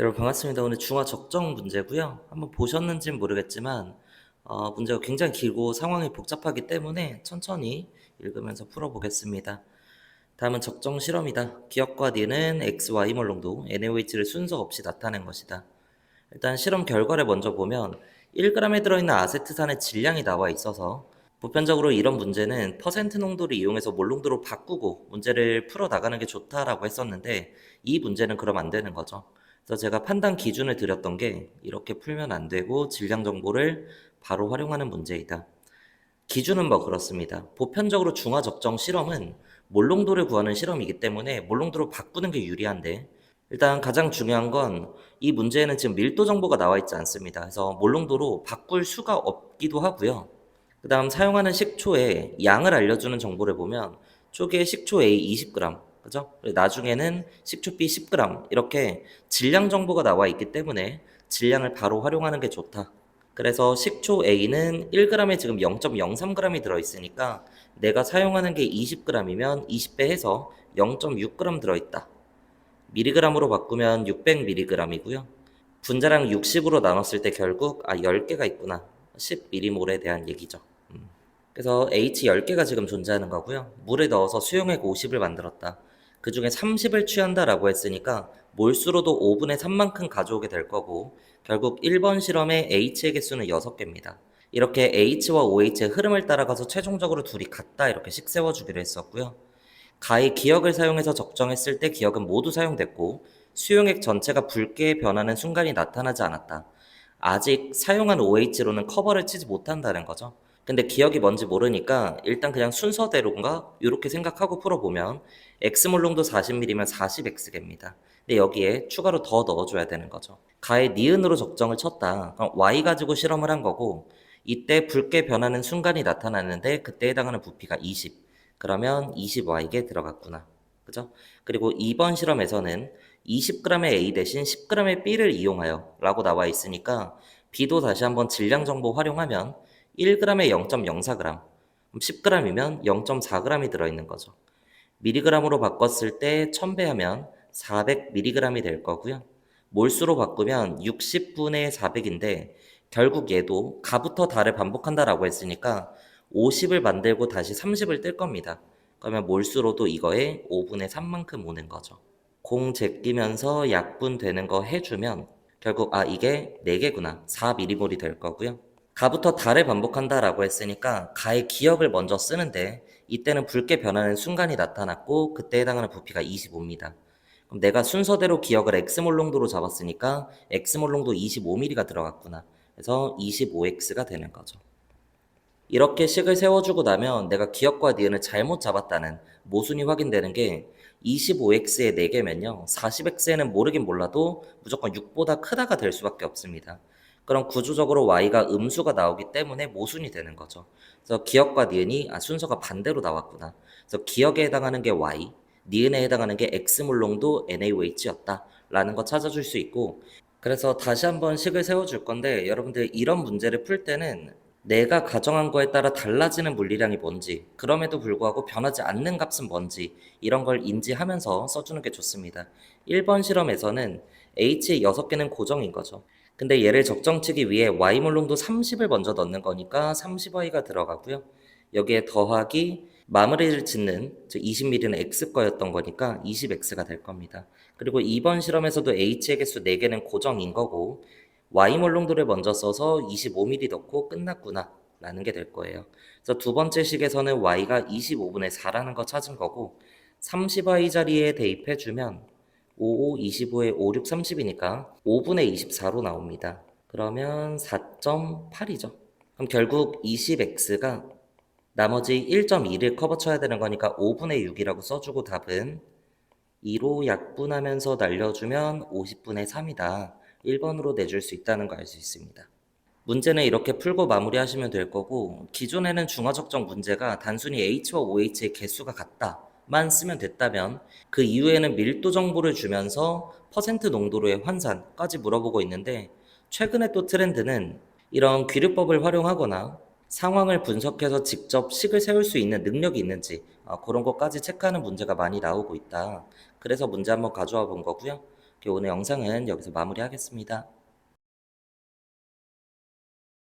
여러분 반갑습니다. 오늘 중화 적정 문제고요. 한번 보셨는지는 모르겠지만 어, 문제가 굉장히 길고 상황이 복잡하기 때문에 천천히 읽으면서 풀어보겠습니다. 다음은 적정 실험이다. 기억과 니은 x, y 몰롱도 NaOH를 순서 없이 나타낸 것이다. 일단 실험 결과를 먼저 보면 1g에 들어있는 아세트산의 질량이 나와 있어서 보편적으로 이런 문제는 퍼센트 농도를 이용해서 몰롱도로 바꾸고 문제를 풀어 나가는 게 좋다라고 했었는데 이 문제는 그럼 안 되는 거죠. 그래서 제가 판단 기준을 드렸던 게 이렇게 풀면 안 되고 질량 정보를 바로 활용하는 문제이다. 기준은 뭐 그렇습니다. 보편적으로 중화 적정 실험은 몰롱도를 구하는 실험이기 때문에 몰롱도로 바꾸는 게 유리한데 일단 가장 중요한 건 이 문제에는 지금 밀도 정보가 나와 있지 않습니다. 그래서 몰롱도로 바꿀 수가 없기도 하고요. 그 다음 사용하는 식초의 양을 알려주는 정보를 보면 초기에 식초 A 20g, 그죠? 나중에는 식초 B 10g 이렇게 질량 정보가 나와 있기 때문에 질량을 바로 활용하는 게 좋다. 그래서 식초 A는 1g에 지금 0.03g이 들어있으니까 내가 사용하는 게 20g이면 20배 해서 0.6g 들어있다. 미리그램으로 바꾸면 600mg이고요. 분자량 60으로 나눴을 때 결국 아 10개가 있구나. 10mm몰에 대한 얘기죠. 음. 그래서 H 10개가 지금 존재하는 거고요. 물에 넣어서 수용액 50을 만들었다. 그 중에 30을 취한다라고 했으니까 몰수로도 5분의 3만큼 가져오게 될 거고 결국 1번 실험의 H의 개수는 6개입니다. 이렇게 H와 OH의 흐름을 따라가서 최종적으로 둘이 같다 이렇게 식 세워주기로 했었고요. 가의 기억을 사용해서 적정했을 때 기억은 모두 사용됐고 수용액 전체가 붉게 변하는 순간이 나타나지 않았다. 아직 사용한 OH로는 커버를 치지 못한다는 거죠. 근데 기억이 뭔지 모르니까 일단 그냥 순서대로인가 이렇게 생각하고 풀어보면 X몰롱도 40mm면 40X개입니다. 근데 여기에 추가로 더 넣어줘야 되는 거죠. 가의 니은으로 적정을 쳤다. 그럼 Y 가지고 실험을 한 거고 이때 붉게 변하는 순간이 나타나는데 그때 해당하는 부피가 20. 그러면 20Y게 들어갔구나. 그죠? 그리고 2번 실험에서는 20g의 A 대신 10g의 B를 이용하여 라고 나와 있으니까 B도 다시 한번 질량 정보 활용하면 1g에 0.04g, 10g이면 0.4g이 들어있는 거죠. 미리그램으로 바꿨을 때 1000배 하면 400mg이 될 거고요. 몰수로 바꾸면 60분의 400인데 결국 얘도 가부터 달을 반복한다라고 했으니까 50을 만들고 다시 30을 뜰 겁니다. 그러면 몰수로도 이거에 5분의 3만큼 오는 거죠. 공 제끼면서 약분 되는 거 해주면 결국 아 이게 4개구나 4mm몰이 될 거고요. 가부터 달을 반복한다라고 했으니까 가의 기억을 먼저 쓰는데 이때는 붉게 변하는 순간이 나타났고 그때 해당하는 부피가 25입니다. 그럼 내가 순서대로 기억을 X몰롱도로 잡았으니까 X몰롱도 25mm가 들어갔구나. 그래서 25X가 되는 거죠. 이렇게 식을 세워주고 나면 내가 기억과 니은을 잘못 잡았다는 모순이 확인되는 게 25x에 4개면요. 40x에는 모르긴 몰라도 무조건 6보다 크다가 될 수밖에 없습니다. 그럼 구조적으로 y가 음수가 나오기 때문에 모순이 되는 거죠. 그래서 기억과 니은이 아, 순서가 반대로 나왔구나. 그래서 기억에 해당하는 게 y, 니은에 해당하는 게 x물롱도 NaOH였다. 라는 거 찾아줄 수 있고 그래서 다시 한번 식을 세워줄 건데 여러분들 이런 문제를 풀 때는 내가 가정한 거에 따라 달라지는 물리량이 뭔지, 그럼에도 불구하고 변하지 않는 값은 뭔지, 이런 걸 인지하면서 써주는 게 좋습니다. 1번 실험에서는 H의 6개는 고정인 거죠. 근데 얘를 적정치기 위해 Y물롱도 30을 먼저 넣는 거니까 30Y가 들어가고요. 여기에 더하기 마무리를 짓는 20mm는 X 거였던 거니까 20X가 될 겁니다. 그리고 2번 실험에서도 H의 개수 4개는 고정인 거고 Y 몰롱도를 먼저 써서 25mm 넣고 끝났구나 라는 게 될 거예요. 그래서 두 번째 식에서는 Y가 25분의 4라는 거 찾은 거고 30Y 자리에 대입해 주면 55, 25에 5, 6, 30이니까 5분의 24로 나옵니다. 그러면 4.8이죠. 그럼 결국 20X가 나머지 1.2를 커버 쳐야 되는 거니까 5분의 6이라고 써주고 답은 2로 약분하면서 날려주면 50분의 3이다. 1번으로 내줄 수 있다는 거 알 수 있습니다. 문제는 이렇게 풀고 마무리하시면 될 거고 기존에는 중화적정 문제가 단순히 H와 OH의 개수가 같다 만 쓰면 됐다면 그 이후에는 밀도 정보를 주면서 퍼센트 농도로의 환산까지 물어보고 있는데 최근에 또 트렌드는 이런 귀류법을 활용하거나 상황을 분석해서 직접 식을 세울 수 있는 능력이 있는지 어, 그런 것까지 체크하는 문제가 많이 나오고 있다. 그래서 문제 한번 가져와 본 거고요. 오늘 영상은 여기서 마무리하겠습니다.